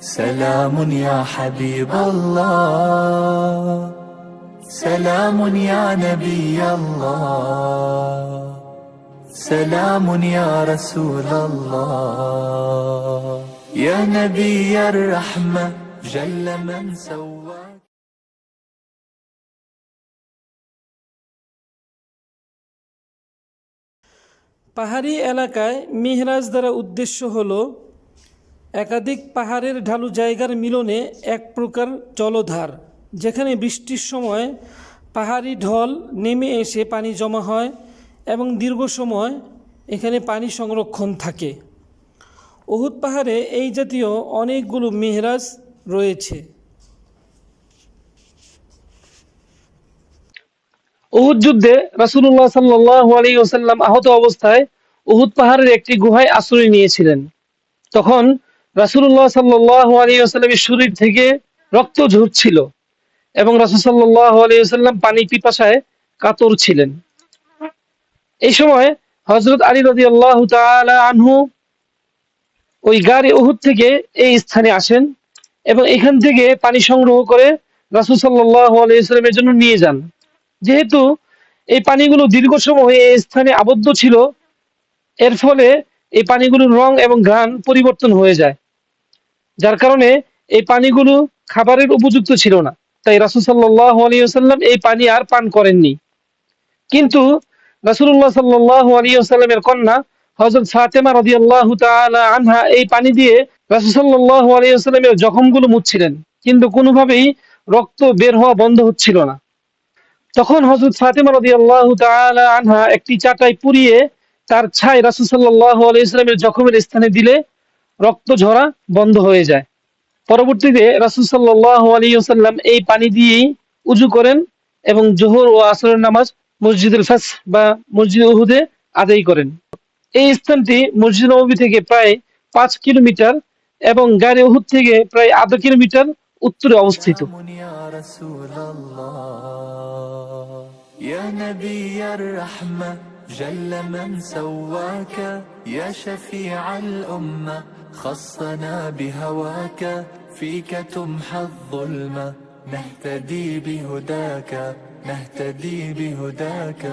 سلام يا حبيب الله سلام يا نبي الله سلام يا رسول الله يا نبي الرحمة جل من سواك পাহাড়ি এলাকায় মেহরাজ দ্বারা উদ্দেশ্য হল একাধিক পাহাড়ের ঢালু জায়গার মিলনে এক প্রকার জলধার, যেখানে বৃষ্টির সময় পাহাড়ি ঢল নেমে এসে পানি জমা হয় এবং দীর্ঘ সময় এখানে পানি সংরক্ষণ থাকে। উহুদ পাহাড়ে এই জাতীয় অনেকগুলো মেহরাজ রয়েছে। উহুদ যুদ্ধে রাসুল্লাহ সাল্লাহ আলী ওসাল্লাম আহত অবস্থায় উহুদ পাহাড়ের একটি গুহায় আশ্রয় নিয়েছিলেন। তখন রাসুল্লাহ সাল্লাহ আলী শরীর থেকে রক্ত ঝরছিল এবং রাসুল সাল্লাহ আলী পানি পিপাসায় কাতর ছিলেন। এই সময় হজরত আলী রদি আল্লাহ আনহু ওই গাড়ি উহুদ থেকে এই স্থানে আসেন এবং এখান থেকে পানি সংগ্রহ করে রাসুল সাল্লাহ আলাইস্লামের জন্য নিয়ে যান। যেহেতু এই পানিগুলো দীর্ঘ সময় এই স্থানে আবদ্ধ ছিল, এর ফলে এই পানিগুলোর রং এবং ঘ্রাণ পরিবর্তন হয়ে যায়। যার কারণে এই পানিগুলো খাবারের উপযুক্ত ছিল না। তাই রাসুল সাল্লাহ এই পানি আর পান করেননি। কিন্তু রাসুল্লাহ সাল্লাহ কন্যা হজরত ফাতেমা রদি আল্লাহ আনহা এই পানি দিয়ে রাসুল সাল্লাহ আলিয়াল্লামের জখমগুলো মুছছিলেন। কিন্তু কোনোভাবেই রক্ত বের হওয়া বন্ধ হচ্ছিল না। তখন হজরত ফাতেমা রদি আল্লাহ আনহা একটি চাটাই পুড়িয়ে তার ছাই রাসুল সাল্লাহ আলাইস্লামের জখমের স্থানে দিলে রক্ত ঝরা বন্ধ হয়ে যায় পরবর্তীতে রাসুল সাল্লাহ আলিয়াল্লাম এই পানি দিয়েই উজু করেন এবং জোহর ও আসরের নামাজ মসজিদুল ফাস বা মসজিদ উহুদে আদায় করেন এই স্থানটি মসজিদ নবী থেকে প্রায় পাঁচ কিলোমিটার এবং গাড়ি উহুদ থেকে প্রায় আধা কিলোমিটার উত্তরে অবস্থিত سلام يا رسول الله يا نبي الرحمة جل من سواك يا شفيع الأمة خصنا بهواك فيك تمحى الظلمة نهتدي بهداك نهتدي بهداك.